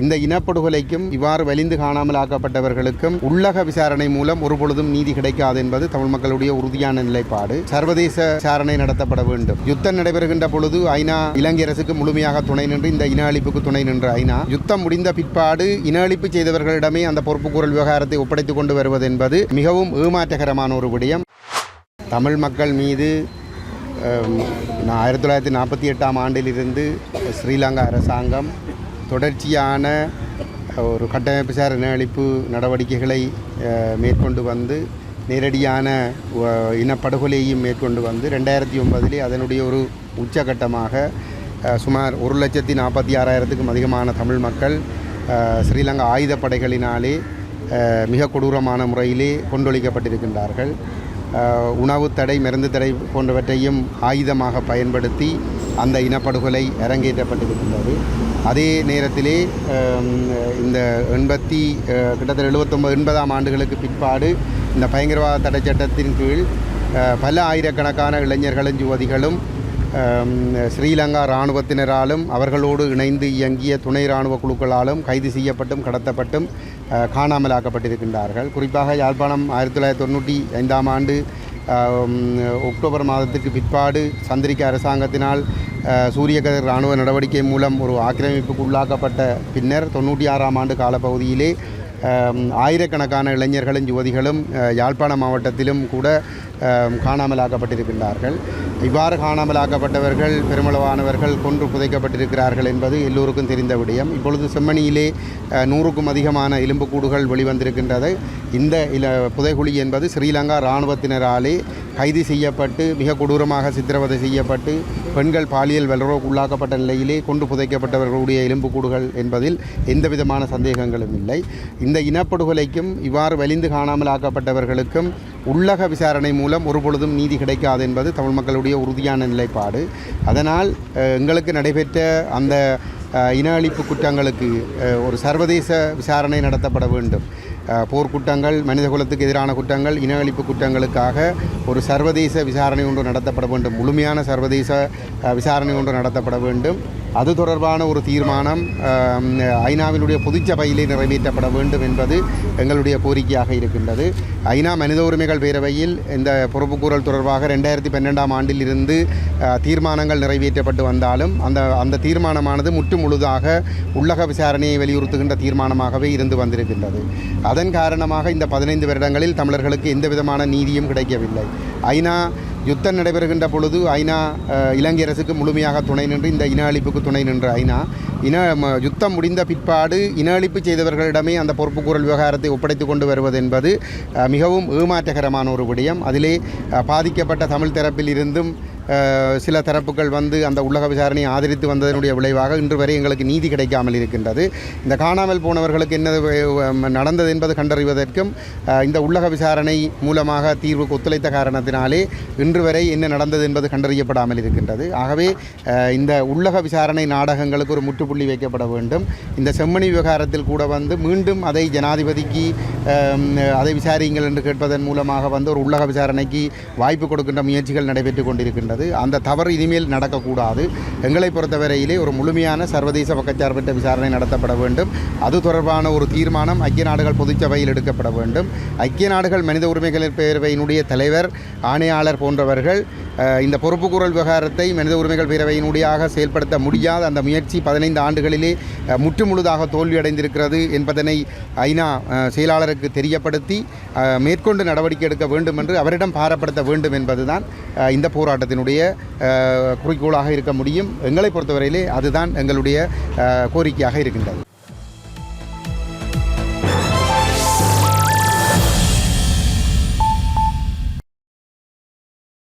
இந்த இனப்படுகொலைக்கும் இவ்வாறு வலிந்து காணாமல் ஆக்கப்பட்டவர்களுக்கும் உள்ளக விசாரணை மூலம் ஒரு பொழுதும் நீதி கிடைக்காது என்பது தமிழ் மக்களுடைய உறுதியான நிலைப்பாடு. சர்வதேச விசாரணை நடத்தப்பட வேண்டும். யுத்தம் நடைபெறுகின்ற பொழுது ஐநா இலங்கை அரசுக்கு முழுமையாக துணை நின்று இந்த இன அழிப்புக்கு துணை நின்ற ஐநா யுத்தம் முடிந்த பிற்பாடு இன அழிப்பு செய்தவர்களிடமே அந்த பொறுப்புக்கூறல் விவகாரத்தை ஒப்படைத்துக் கொண்டு வருவது என்பது மிகவும் ஏமாற்றகரமான ஒரு விடயம். தமிழ் மக்கள் மீது நான் ஆயிரத்தி தொள்ளாயிரத்தி நாற்பத்தி எட்டாம் ஆண்டிலிருந்து ஸ்ரீலங்கா அரசாங்கம் தொடர்ச்சியான ஒரு கட்டமைப்பு சார் இன நடவடிக்கைகளை மேற்கொண்டு வந்து நேரடியான இனப்படுகொலையையும் மேற்கொண்டு வந்து ரெண்டாயிரத்தி ஒன்பதிலே அதனுடைய ஒரு உச்சகட்டமாக சுமார் ஒரு லட்சத்தி நாற்பத்தி ஆறாயிரத்துக்கும் அதிகமான தமிழ் மக்கள் ஸ்ரீலங்கா ஆயுதப்படைகளினாலே மிக கொடூரமான முறையிலே கொண்டொழிக்கப்பட்டிருக்கின்றார்கள். உணவு தடை மருந்து தடை போன்றவற்றையும் ஆயுதமாக பயன்படுத்தி அந்த இனப்படுகொலை அரங்கேற்றப்பட்டிருக்கின்றது. அதே நேரத்திலே இந்த எண்பத்தி கிட்டத்தட்ட எழுபத்தொம்பது எண்பதாம் ஆண்டுகளுக்கு பிற்பாடு இந்த பயங்கரவாத தடை சட்டத்தின் கீழ் பல ஆயிரக்கணக்கான இளைஞர்களும் யுவதிகளும் ஸ்ரீலங்கா இராணுவத்தினராலும் அவர்களோடு இணைந்து இயங்கிய துணை இராணுவ குழுக்களாலும் கைது செய்யப்பட்டும் கடத்தப்பட்டும் காணாமலாக்கப்பட்டிருக்கின்றார்கள். குறிப்பாக யாழ்ப்பாணம் ஆயிரத்தி தொள்ளாயிரத்தி தொண்ணூற்றி ஐந்தாம் ஆண்டு அக்டோபர் மாதத்துக்கு பிற்பாடு சந்திரிக்க அரசாங்கத்தினால் சூரிய சூரியகதிர் இராணுவ நடவடிக்கை மூலம் ஒரு ஆக்கிரமிப்புக்கு உள்ளாக்கப்பட்ட பின்னர் தொண்ணூற்றி ஆறாம் ஆண்டு காலப்பகுதியிலே ஆயிரக்கணக்கான இளைஞர்களும் யுவதிகளும் யாழ்ப்பாண மாவட்டத்திலும் கூட காணாமலாக்கப்பட்டிருக்கின்றார்கள். இவ்வாறு காணாமலாக்கப்பட்டவர்கள் பெருமளவானவர்கள் கொன்று புதைக்கப்பட்டிருக்கிறார்கள் என்பது எல்லோருக்கும் தெரிந்த விடயம். இப்பொழுது செம்மணியிலே நூறுக்கும் அதிகமான எலும்புக்கூடுகள் வெளிவந்திருக்கின்றது. இந்த இல புதைகுழி என்பது ஸ்ரீலங்கா இராணுவத்தினராலே கைது செய்யப்பட்டு மிக கொடூரமாக சித்திரவதை செய்யப்பட்டு பெண்கள் பாலியல் வல்லுறவுக்கு உள்ளாக்கப்பட்ட நிலையிலே கொண்டு புதைக்கப்பட்டவர்களுடைய எலும்புக்கூடுகள் என்பதில் எந்த விதமான சந்தேகங்களும் இல்லை. இந்த இனப்படுகொலைக்கும் இவ்வாறு வலிந்து காணாமல் ஆக்கப்பட்டவர்களுக்கும் உள்ளக விசாரணை மூலம் ஒரு பொழுதும் நீதி கிடைக்காது என்பது தமிழ் மக்களுடைய உறுதியான நிலைப்பாடு. அதனால் எங்களுக்கு நடைபெற்ற அந்த இன அழிப்பு குற்றங்களுக்கு ஒரு சர்வதேச விசாரணை நடத்தப்பட வேண்டும். அஹ், போர்க்குற்றங்கள் மனிதகுலத்துக்கு எதிரான குற்றங்கள் இன அழிப்பு குற்றங்களுக்காக ஒரு சர்வதேச விசாரணை ஒன்று நடத்தப்பட வேண்டும். முழுமையான சர்வதேச விசாரணை ஒன்று நடத்தப்பட வேண்டும். அது தொடர்பான ஒரு தீர்மானம் ஐநாவினுடைய பொதுச்சபையிலே நிறைவேற்றப்பட வேண்டும் என்பது எங்களுடைய கோரிக்கையாக இருக்கின்றது. ஐநா மனித உரிமைகள் பேரவையில் இந்த பொறுப்புக்கூறல் தொடர்பாக ரெண்டாயிரத்தி பன்னெண்டாம் ஆண்டில் இருந்து தீர்மானங்கள் நிறைவேற்றப்பட்டு வந்தாலும் அந்த அந்த தீர்மானமானது முற்று முழுதாக உள்ளக விசாரணையை வலியுறுத்துகின்ற தீர்மானமாகவே இருந்து வந்திருக்கின்றது. அதன் காரணமாக இந்த பதினைந்து வருடங்களில் தமிழர்களுக்கு எந்த விதமான நீதியும் கிடைக்கவில்லை. ஐநா யுத்தம் நடைபெறுகின்ற பொழுது ஐநா இலங்கை அரசுக்கு முழுமையாக துணை நின்று இந்த இன அழிப்புக்கு துணை நின்ற ஐநா இன ம- யுத்தம் முடிந்த பிற்பாடு இன அழிப்பு செய்தவர்களிடமே அந்த பொறுப்புக்கூறல் விவகாரத்தை ஒப்படைத்து கொண்டு வருவது என்பது மிகவும் ஏமாற்றகரமான ஒரு விடயம். அதிலே பாதிக்கப்பட்ட தமிழ் தரப்பில் இருந்தும் சில தரப்புகள் வந்து அந்த உள்ளக விசாரணையை ஆதரித்து வந்ததனுடைய விளைவாக இன்று வரை எங்களுக்கு நீதி கிடைக்காமல் இருக்கின்றது. இந்த காணாமல் போனவர்களுக்கு என்ன நடந்தது என்பது கண்டறிவதற்கும் இந்த உள்ளக விசாரணை மூலமாக தீர்வுக்கு ஒத்துழைத்த காரணத்தினாலே இன்று வரை என்ன நடந்தது என்பது கண்டறியப்படாமல் இருக்கின்றது. ஆகவே இந்த உள்ளக விசாரணை நாடகங்களுக்கு ஒரு முற்றுப்புள்ளி வைக்கப்பட வேண்டும். இந்த செம்மணி விவகாரத்தில் கூட வந்து மீண்டும் அதை ஜனாதிபதிக்கு அதை விசாரியுங்கள் என்று கேட்பதன் மூலமாக வந்து ஒரு உள்ளக விசாரணைக்கு வாய்ப்பு கொடுக்கின்ற முயற்சிகள் நடைபெற்று கொண்டிருக்கின்றது. அந்த தவறு இனிமேல் நடக்கக்கூடாது. எங்களை பொறுத்தவரையிலே ஒரு முழுமையான சர்வதேச பக்கச்சார்பற்ற விசாரணை நடத்தப்பட வேண்டும். அது தொடர்பான ஒரு தீர்மானம் ஐக்கிய நாடுகள் பொதுச்சபையில் எடுக்கப்பட வேண்டும். ஐக்கிய நாடுகள் மனித உரிமைகள் பேரவையினுடைய தலைவர் ஆணையாளர் போன்றவர்கள் இந்த பொறுப்புக்குரல் விவகாரத்தை மனித உரிமைகள் பேரவையினுடையாக செயல்படுத்த முடியாத அந்த முயற்சி பதினைந்து ஆண்டுகளிலே முற்றுமுழுதாக தோல்வியடைந்திருக்கிறது என்பதனை ஐநா செயலாளருக்கு தெரியப்படுத்தி மேற்கொண்டு நடவடிக்கை எடுக்க வேண்டும் என்று அவரிடம் பாரப்படுத்த வேண்டும் என்பதுதான் இந்த போராட்டத்தினுடைய எங்களுடைய குறிக்கோளாக இருக்க முடியும். எங்களை பொறுத்தவரையிலே அதுதான் எங்களுடைய கோரிக்கையாக இருக்கின்றது.